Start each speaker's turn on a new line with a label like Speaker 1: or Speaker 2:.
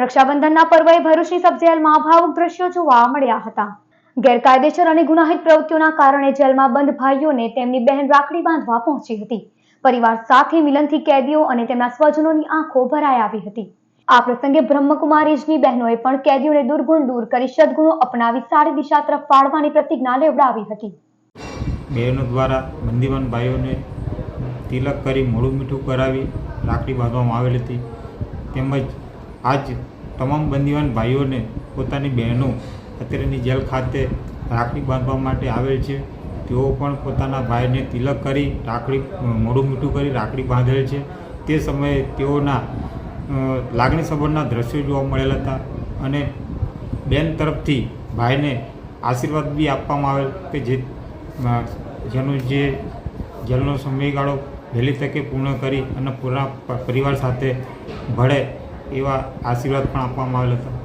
Speaker 1: રક્ષાબંધનના પર્વે ભરૂચની સબ જેલમાં ભાવુક દ્રશ્યો જોવા મળ્યા હતા. ગેરકાયદેસર અને ગુનાહિત પ્રવૃત્તિઓના કારણે જેલમાં બંધ ભાઈઓને તેમની બહેન રાખડી બાંધવા પહોંચી હતી. પરિવાર સાથે મિલનથી કેદીઓ અને તેમના સ્વજનોની આંખો ભરાઈ આવી હતી. આ પ્રસંગે બ્રહ્મકુમારીજની બહેનોએ પણ કેદીઓને દુર્ગુણ દૂર કરી સદગુણો અપનાવી સારી દિશા તરફ વાળવાની પ્રતિજ્ઞા લેવડાવી હતી.
Speaker 2: બહેનો દ્વારા બંદીવાન ભાઈઓને તિલક કરી મોડું મીઠું કરાવી રાખડી બાંધવામાં આવેલી હતી. તેમજ આજ તમામ બંદીવાન ભાઈઓને પોતાની બહેનો અત્યારેની જેલ ખાતે રાખડી બાંધવા માટે આવેલ છે. તેઓ પણ પોતાના ભાઈને તિલક કરી રાખડી મોડું મીઠું કરી રાખડી બાંધેલ છે. તે સમયે તેઓના લાગણી સંબંધના દ્રશ્યો જોવા મળેલા હતા અને બેન તરફથી ભાઈને આશીર્વાદ બી આપવામાં આવેલ કે જે જેનો જે જેલનો સમયગાળો વહેલી તકે પૂર્ણ કરી અને પૂરા પરિવાર સાથે ભળે એવા આશીર્વાદ પણ આપવામાં આવેલ હતા.